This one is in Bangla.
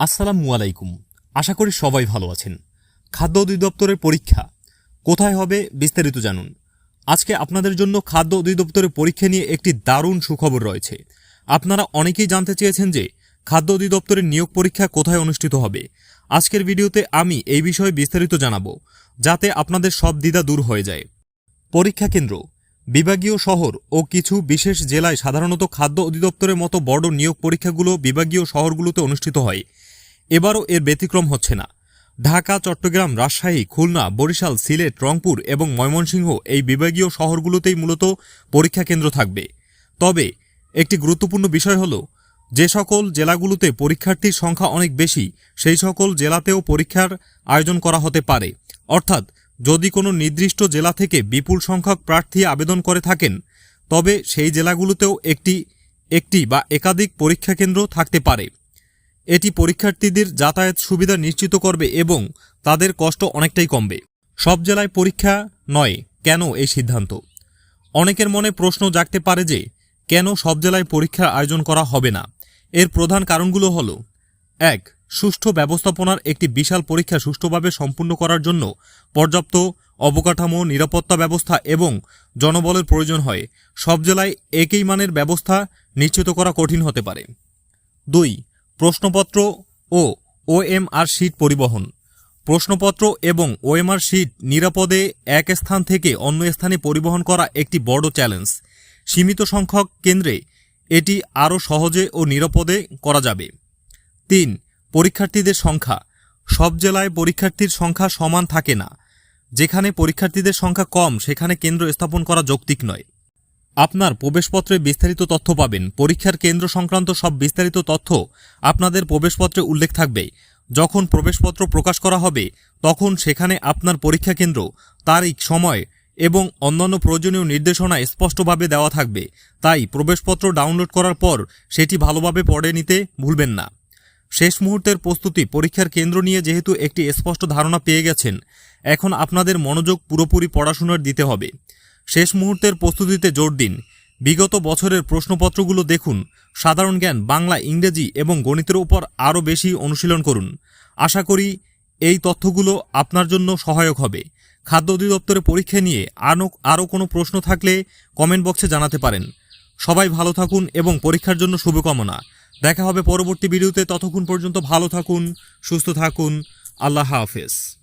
আসসালামু আলাইকুম। আশা করি সবাই ভালো আছেন। খাদ্য অধিদপ্তরের পরীক্ষা। কোথায় হবে বিস্তারিত জানুন। আজকে আপনাদের জন্য খাদ্য অধিদপ্তরের পরীক্ষা নিয়ে একটি দারুণ সুখবর রয়েছে। আপনারা অনেকেই জানতে চেয়েছেন যে খাদ্য অধিদপ্তরের নিয়োগ পরীক্ষা কোথায় অনুষ্ঠিত হবে। আজকের ভিডিওতে আমি এই বিষয়ে বিস্তারিত জানাব, যাতে আপনাদের সব দ্বিধা দূর হয়ে যায়। পরীক্ষা কেন্দ্র, বিভাগীয় শহর ও কিছু বিশেষ জেলায় সাধারণত খাদ্য অধিদপ্তরের মতো বড় নিয়োগ পরীক্ষাগুলো বিভাগীয় শহরগুলোতে অনুষ্ঠিত হয়। এবারও এর ব্যতিক্রম হচ্ছে না। ঢাকা, চট্টগ্রাম, রাজশাহী, খুলনা, বরিশাল, সিলেট, রংপুর এবং ময়মনসিংহ এই বিভাগীয় শহরগুলোতেই মূলত পরীক্ষা কেন্দ্র থাকবে। তবে একটি গুরুত্বপূর্ণ বিষয় হল, যে সকল জেলাগুলোতে পরীক্ষার্থীর সংখ্যা অনেক বেশি, সেই সকল জেলাতেও পরীক্ষার আয়োজন করা হতে পারে। অর্থাৎ, যদি কোনো নির্দিষ্ট জেলা থেকে বিপুল সংখ্যক প্রার্থী আবেদন করে থাকেন, তবে সেই জেলাগুলোতেও একটি একটি বা একাধিক পরীক্ষা কেন্দ্র থাকতে পারে। এটি পরীক্ষার্থীদের যাতায়াত সুবিধা নিশ্চিত করবে এবং তাদের কষ্ট অনেকটাই কমবে। সব জেলায় পরীক্ষা নয়, কেন এই সিদ্ধান্ত? অনেকের মনে প্রশ্ন জাগতে পারে যে, কেন সব জেলায় পরীক্ষার আয়োজন করা হবে না? এর প্রধান কারণগুলো হল, এক, সুষ্ঠু ব্যবস্থাপনার একটি বিশাল পরীক্ষা সুষ্ঠুভাবে সম্পূর্ণ করার জন্য পর্যাপ্ত অবকাঠামো, নিরাপত্তা ব্যবস্থা এবং জনবলের প্রয়োজন হয়। সব জেলায় একই মানের ব্যবস্থা নিশ্চিত করা কঠিন হতে পারে। দুই প্রশ্নপত্র ও ওএমআর শিট পরিবহন। প্রশ্নপত্র এবং ওএমআর শিট নিরাপদে এক স্থান থেকে অন্য স্থানে পরিবহন করা একটি বড় চ্যালেঞ্জ। সীমিত সংখ্যক কেন্দ্রে এটি আরও সহজে ও নিরাপদে করা যাবে। তিন, পরীক্ষার্থীদের সংখ্যা। সব জেলায় পরীক্ষার্থীর সংখ্যা সমান থাকে না। যেখানে পরীক্ষার্থীদের সংখ্যা কম, সেখানে কেন্দ্র স্থাপন করা যৌক্তিক নয়। আপনার প্রবেশপত্রে বিস্তারিত তথ্য পাবেন। পরীক্ষার কেন্দ্র সংক্রান্ত সব বিস্তারিত তথ্য আপনাদের প্রবেশপত্রে উল্লেখ থাকবে। যখন প্রবেশপত্র প্রকাশ করা হবে, তখন সেখানে আপনার পরীক্ষা কেন্দ্র, তারিখ, সময় এবং অন্যান্য প্রয়োজনীয় নির্দেশনা স্পষ্টভাবে দেওয়া থাকবে। তাই প্রবেশপত্র ডাউনলোড করার পর সেটি ভালোভাবে পড়ে নিতে ভুলবেন না। শেষ মুহূর্তের প্রস্তুতি পরীক্ষার কেন্দ্র নিয়ে যেহেতু একটি স্পষ্ট ধারণা পেয়ে গেছেন, এখন আপনাদের মনোযোগ পুরোপুরি পড়াশোনার দিতে হবে। শেষ মুহূর্তের প্রস্তুতিতে জোর দিন। বিগত বছরের প্রশ্নপত্রগুলো দেখুন। সাধারণ জ্ঞান, বাংলা, ইংরেজি এবং গণিতের উপর আরও বেশি অনুশীলন করুন। আশা করি এই তথ্যগুলো আপনার জন্য সহায়ক হবে। খাদ্য অধিদপ্তরের পরীক্ষা নিয়ে আরও আরও কোনো প্রশ্ন থাকলে কমেন্ট বক্সে জানাতে পারেন। সবাই ভালো থাকুন এবং পরীক্ষার জন্য শুভকামনা। দেখা হবে পরবর্তী ভিডিওতে। ততক্ষণ পর্যন্ত ভালো থাকুন, সুস্থ থাকুন। আল্লাহ হাফেজ।